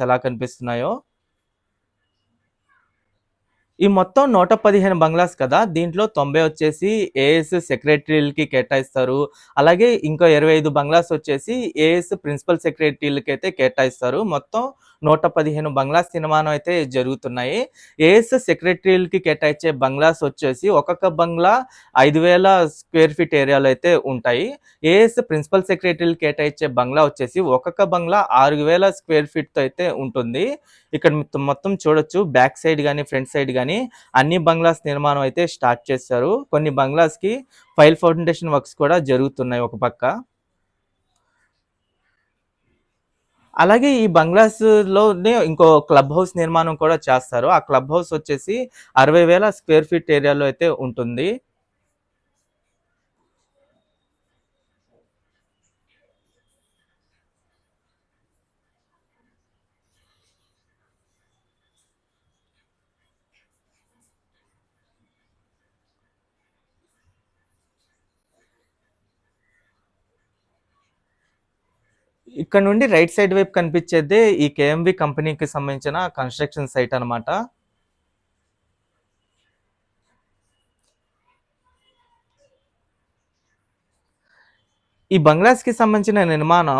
ఎలా కనిపిస్తున్నాయో ఈ మొత్తం నూట పదిహేను బంగ్లాస్ కదా దీంట్లో తొంభై వచ్చేసి ఏఎస్ సెక్రటరీలకి కేటాయిస్తారు. అలాగే ఇంకో ఇరవై ఐదు బంగ్లాస్ వచ్చేసి ఏఎస్ ప్రిన్సిపల్ సెక్రటరీలకి అయితే కేటాయిస్తారు. మొత్తం నూట పదిహేను బంగ్లాస్ నిర్మాణం అయితే జరుగుతున్నాయి. ఏఎస్ సెక్రటరీలకి కేటాయించే బంగ్లాస్ వచ్చేసి ఒక్కొక్క బంగ్లా ఐదు వేల స్క్వేర్ ఫీట్ ఏరియాలో అయితే ఉంటాయి. ఏఎస్ ప్రిన్సిపల్ సెక్రటరీలు కేటాయించే బంగ్లా వచ్చేసి ఒక్కొక్క బంగ్లా ఆరు వేల స్క్వేర్ ఫీట్తో అయితే ఉంటుంది. ఇక్కడ మొత్తం- మొత్తం చూడొచ్చు. బ్యాక్ సైడ్ కానీ ఫ్రంట్ సైడ్ కానీ అన్ని బంగ్లాస్ నిర్మాణం అయితే స్టార్ట్ చేశారు. కొన్ని బంగ్లాస్కి ఫైల్ ఫౌండేషన్ వర్క్స్ కూడా జరుగుతున్నాయి ఒక పక్క. అలాగే ఈ బంగ్లాస్లోనే ఇంకో క్లబ్ హౌస్ నిర్మాణం కూడా చేస్తారు. ఆ క్లబ్ హౌస్ వచ్చేసి అరవై వేల స్క్వేర్ ఫీట్ ఏరియాలో అయితే ఉంటుంది. ఇక్కడ నుండి రైట్ సైడ్ వైపు కనిపించేది ఈ కేఎంవి కంపెనీకి సంబంధించిన కన్స్ట్రక్షన్ సైట్ అన్నమాట. ఈ బంగ్లాస్కి సంబంధించిన నిర్మాణం